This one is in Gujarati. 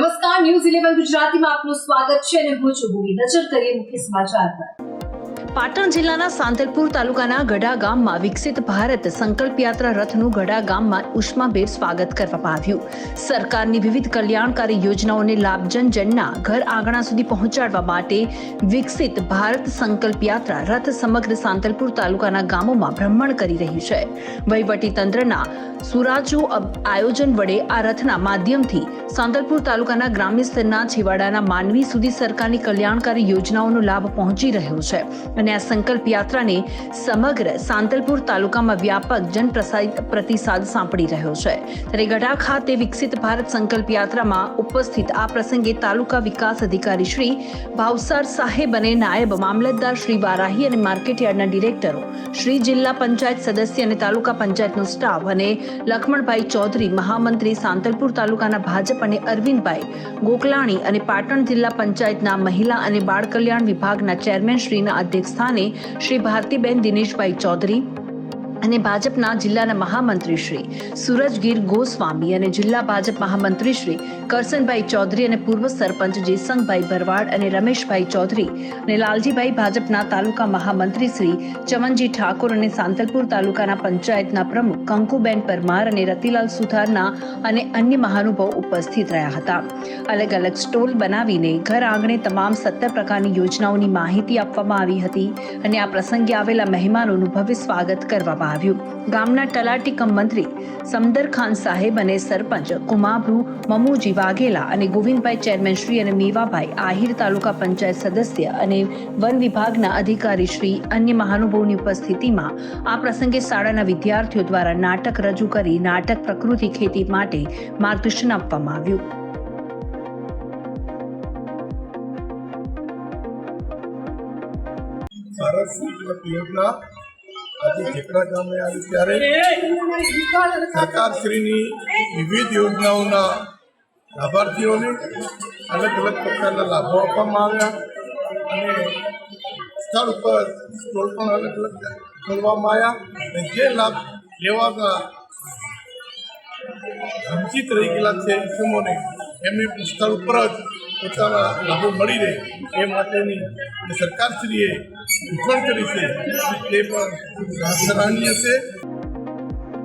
નમસ્કાર, ન્યૂઝ ઇલેવન ગુજરાતીમાં આપનું સ્વાગત છે અને હું છું ભૂમિ. નજર કરીએ મુખ્ય સમાચાર પર. પાટણ જિલ્લાના સાંતલપુર તાલુકાના ગઢા ગામમાં વિકસિત ભારત સંકલ્પ યાત્રા રથનું ગઢા ગામમાં ઉષ્માભેર સ્વાગત કરવામાં આવ્યું. સરકારની વિવિધ કલ્યાણકારી યોજનાઓને લાભજન જનના ઘર આંગણા સુધી પહોંચાડવા માટે વિકસિત ભારત સંકલ્પ યાત્રા રથ સમગ્ર સાંતલપુર તાલુકાના ગામોમાં ભ્રમણ કરી રહ્યું છે. વહીવટી તંત્રના સુરાજુ આયોજન વડે આ રથના માધ્યમથી સાંતલપુર તાલુકાના ગ્રામ્ય સ્તરના છેવાડાના માનવી સુધી સરકારની કલ્યાણકારી યોજનાઓનો લાભ પહોંચી રહ્યો છે. અને આ સંકલ્પ યાત્રાને સમગ્ર સાંતલપુર તાલુકામાં વ્યાપક જન પ્રતિસાદ સાંપડી રહ્યો છે. ત્યારે ગઢા ખાતે વિકસિત ભારત સંકલ્પ યાત્રામાં ઉપસ્થિત આ પ્રસંગે તાલુકા વિકાસ અધિકારી શ્રી ભાવસાર સાહેબ અને નાયબ મામલતદાર શ્રી વારાહી અને માર્કેટયાર્ડના ડિરેક્ટરો, શ્રી જિલ્લા પંચાયત સદસ્ય અને તાલુકા પંચાયતનો સ્ટાફ અને લક્ષ્મણભાઈ ચૌધરી, મહામંત્રી સાંતલપુર તાલુકાના ભાજપ અને અરવિંદભાઈ ગોકલાણી અને પાટણ જિલ્લા પંચાયતના મહિલા અને બાળ કલ્યાણ વિભાગના ચેરમેન શ્રીના અધ્યક્ષસ્થાને શ્રી ભારતીબેન દિનેશભાઈ ચૌધરી અને ભાજપના જિલ્લાના મહામંત્રી શ્રી સુરજગીર ગોસ્વામી અને જિલ્લા ભાજપ મહામંત્રી શ્રી કરસનભાઈ ચૌધરી અને પૂર્વ સરપંચ જેસંગભાઈ ભરવાડ અને રમેશભાઈ ચૌધરી અને લાલજીભાઈ ભાજપના તાલુકા મહામંત્રી શ્રી ચમનજી ઠાકોર અને સાંતલપુર તાલુકાના પંચાયતના પ્રમુખ કંકુબેન પરમાર અને રતિલાલ સુથારના અને અન્ય મહાનુભાવો ઉપસ્થિત રહ્યા હતા. અલગ અલગ સ્ટોલ બનાવીને ઘર આંગણે તમામ સત્તર પ્રકારની યોજનાઓની માહિતી આપવામાં આવી હતી અને આ પ્રસંગે આવેલા મહેમાનોનું ભવ્ય સ્વાગત કરવામાં આવ્યું. ગામના તલાટીકમ મંત્રી સમદર સાહેબ અને સરપંચ કુમાભુ મમુજી વાઘેલા અને ગોવિંદભાઈ ચેરમેન શ્રી અને મીવાભાઈ આહિર તાલુકા પંચાયત સદસ્ય અને વન વિભાગના અધિકારી શ્રી અન્ય મહાનુભાવોની ઉપસ્થિતિમાં આ પ્રસંગે શાળાના વિદ્યાર્થીઓ દ્વારા નાટક રજૂ કરી નાટક પ્રકૃતિ ખેતી માટે માર્ગદર્શન આપવામાં આવ્યું. ભારત યોજના વિવિધ યોજનાઓના લાભાર્થીઓને અલગ અલગ પ્રકારના લાભો આપવામાં આવ્યા અને સ્થળ ઉપર સ્ટોલ પણ અલગ અલગ ખોલવામાં આવ્યા અને જે લાભ લેવાના વંચિત રહી ગયેલા છે ઇસમોને, એમની સ્થળ ઉપર જ પોતાના લાભો મળી રહે એ માટેની સરકારશ્રીએ કરી છે. તે પણ સરાહનીય છે.